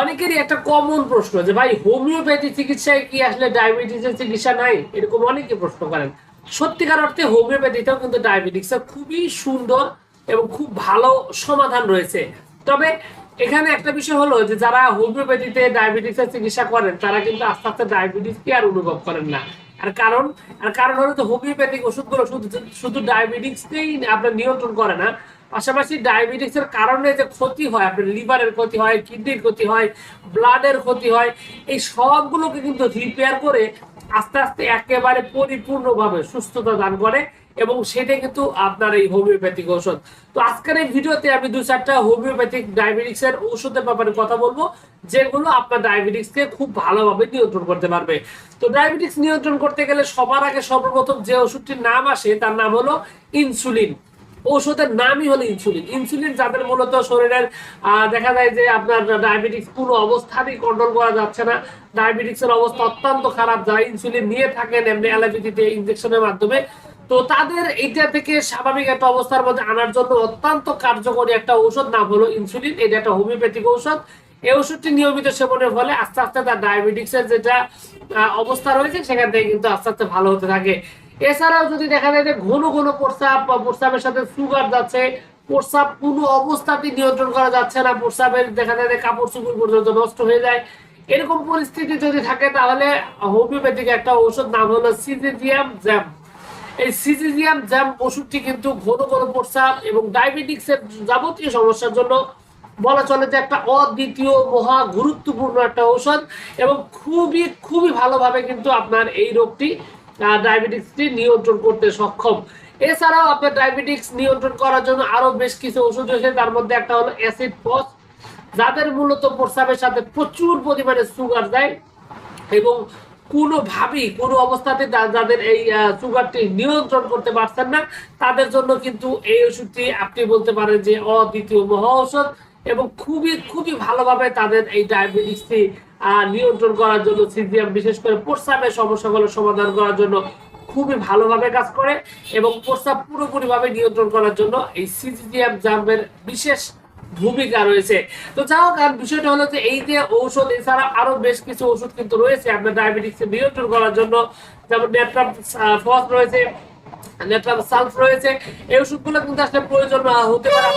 অনেকেরই একটা কমন প্রশ্ন যে, ভাই হোমিওপ্যাথি চিকিৎসায় কি আসলে ডায়াবেটিসের চিকিৎসা নাই? এরকম অনেকে প্রশ্ন করেন। সত্যিকার অর্থে হোমিওপ্যাথিটাও কিন্তু ডায়াবেটিক্সের খুবই সুন্দর এবং খুব ভালো সমাধান রয়েছে। তবে এখানে একটা বিষয় হলো যে, যারা হোমিওপ্যাথিতে ডায়াবেটিসের চিকিৎসা করেন, তারা কিন্তু আস্তে আস্তে ডায়াবেটিস কি আর অনুভব করেন না। আর কারণ আর কারণ হলো তো হোমিওপ্যাথিক ওষুধগুলো শুধু শুধু ডায়াবেটিসকেই আপনার নিয়ন্ত্রণ করে না। পাশাপাশি ডায়াবেটিস এর কারণে যে ক্ষতি হয়, আপনার লিভারের ক্ষতি হয়, কিডনির ক্ষতি হয়, ব্লাডের ক্ষতি হয়, এই সবগুলোকে কিন্তু রিপেয়ার করে আস্তে আস্তে একেবারে পরিপূর্ণভাবে সুস্থতা দান করে। এবং সেটা কিন্তু আপনার এই হোমিওপ্যাথিক ঔষধ। তো আজকের এই ভিডিওতে আমি দু চারটা হোমিওপ্যাথিক ডায়াবেটিক্স এর ঔষধের ব্যাপারে কথা বলব, যেগুলো আপনার ডায়াবেটিক্স কে খুব ভালোভাবে নিয়ন্ত্রণ করতে পারবে। তো ডায়াবেটিক্স নিয়ন্ত্রণ করতে গেলে সবার আগে সর্বপ্রথম যে ওষুধটির নাম আসে, তার নাম হলো ইনসুলিন। ঔষধের নামই হলো ইনসুলিন। ইনসুলিন যাদের মূলত শরীরের দেখা যায় যে আপনার ডায়াবেটিস কোনো অবস্থাতেই কন্ট্রোল করা যাচ্ছে না। ডায়াবেটিক্সের অবস্থা অত্যন্ত খারাপ। যারা ইনসুলিন নিয়ে থাকেন, এমনি অ্যালোপ্যাথিতে ইনজেকশনের মাধ্যমে তো তাদের এটা থেকে স্বাভাবিক একটা অবস্থার মধ্যে আনার জন্য অত্যন্ত কার্যকরী একটা ঔষধ, নাম হলো ইনসুলিন এটা একটা হোমিওপ্যাথিক ঔষধ। এই ওষুধটি নিয়মিত সেবনের ফলে আস্তে আস্তে তার ডায়াবেটিক্সের যেটা অবস্থা রয়েছে, সেখান থেকে কিন্তু আস্তে আস্তে ভালো হতে থাকে। এছাড়াও যদি দেখা যায় যে ঘন ঘন প্রস্রাব বা প্রস্রাবের সাথে সুগার যাচ্ছে, প্রস্রাব কোনো অবস্থাতেই নিয়ন্ত্রণ করা যাচ্ছে না। প্রস্রাবের দেখা যায় যে কাপড় চুপুর পর্যন্ত নষ্ট হয়ে যায়। এরকম পরিস্থিতি যদি থাকে, তাহলে হোমিওপ্যাথিক একটা ঔষধ, নাম হলো সিজিজিয়াম জ্যাম এই সিজিজিয়াম জ্যাম ওষুধটি কিন্তু ঘন ঘন প্রস্রাব এবং ডায়াবেটিক্স এর যাবতীয় সমস্যার জন্য বলা চলে যে একটা অদ্বিতীয় মহা গুরুত্বপূর্ণ একটা ঔষধ এবং খুবই খুবই ভালোভাবে কিন্তু আপনার এই রোগটি ডায়াবেটিক্সটি নিয়ন্ত্রণ করতে সক্ষম। এছাড়াও আপনার ডায়াবেটিক্স নিয়ন্ত্রণ করার জন্য আরও বেশ কিছু ওষুধ রয়েছে, তার মধ্যে একটা হলো অ্যাসিড ফস যাদের মূলত প্রস্রাবের সাথে প্রচুর পরিমাণে সুগার দেয় এবং কোনোভাবেই কোনো অবস্থাতে যাদের এই সুগারটি নিয়ন্ত্রণ করতে পারছেন না। তাদের জন্য কিন্তু এই ওষুধটি আপনি বলতে পারেন যে অদ্বিতীয় মহা ঔষধ এবং খুবই খুবই ভালোভাবে তাদের এই ডায়াবেটিসটি নিয়ন্ত্রণ করার জন্য সিজিএম, বিশেষ করে প্রস্রাবের সমস্যাগুলো সমাধান করার জন্য খুবই ভালোভাবে কাজ করে এবং প্রস্রাব পুরোপুরিভাবে নিয়ন্ত্রণ করার জন্য এই সিজিএম জামের বিশেষ ভূমিকা রয়েছে। তো যাই হোক, আর বিষয়টা হলো যে এই যে ঔষধ, এছাড়া আরও বেশ কিছু ওষুধ কিন্তু রয়েছে আপনার ডায়াবেটিক্স নিয়ন্ত্রণ করার জন্য। যেমন নেট্রাম ফস রয়েছে নেট্রাম সালফ রয়েছে। এই ওষুধগুলো কিন্তু আসলে প্রয়োজন হতে পারে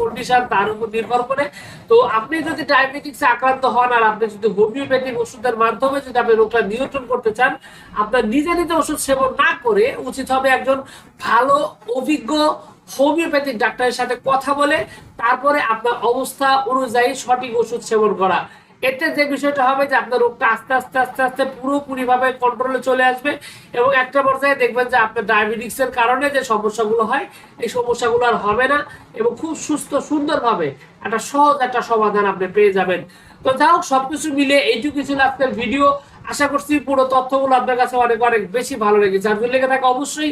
কন্ডিশন তার উপর নির্ভর করে। তো আপনি যদি ডায়াবেটিক্সে আক্রান্ত হন, আর আপনি যদি হোমিওপ্যাথিক ওষুধের মাধ্যমে যদি আপনি রোগটা নিয়ন্ত্রণ করতে চান, আপনার নিজে নিজে ওষুধ সেবন না করে উচিত হবে একজন ভালো, অভিজ্ঞ হোমিওপ্যাথিক ডাক্তারের সাথে কথা বলে তারপরে আপনার অবস্থা অনুযায়ী সঠিক ওষুধ সেবন করা। এতে যে বিষয়টা হবে যে আপনার রোগটা আস্তে আস্তে আস্তে আস্তে পুরোপুরিভাবে কন্ট্রোলে চলে আসবে এবং একটা পর্যায়ে দেখবেন যে আপনার ডায়াবেটিক্স এর কারণে যে সমস্যাগুলো হয়, এই সমস্যাগুলো আর হবে না এবং খুব সুস্থ, সুন্দরভাবে একটা সহজ একটা সমাধান আপনি পেয়ে যাবেন। তো যাই হোক, সবকিছু মিলে এইটুকু ছিল আজকের ভিডিও আশা করছি পুরো তথ্যগুলো আপনার কাছে অনেক অনেক বেশি ভালো লেগেছে। আর যদি লেগে থাকে অবশ্যই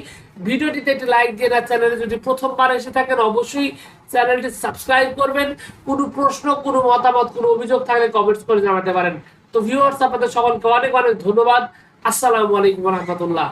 ভিডিওটিতে একটি লাইক দিয়ে না চ্যানেলে যদি প্রথমবার এসে থাকেন অবশ্যই চ্যানেলটি সাবস্ক্রাইব করবেন। কোনো প্রশ্ন, কোনো মতামত, কোনো অভিযোগ থাকলে কমেন্টস করে জানাতে পারেন। তো ভিউয়ার্স আপনাদের সকলকে অনেক অনেক ধন্যবাদ। আসসালামু আলাইকুম রহমতুল্লাহ।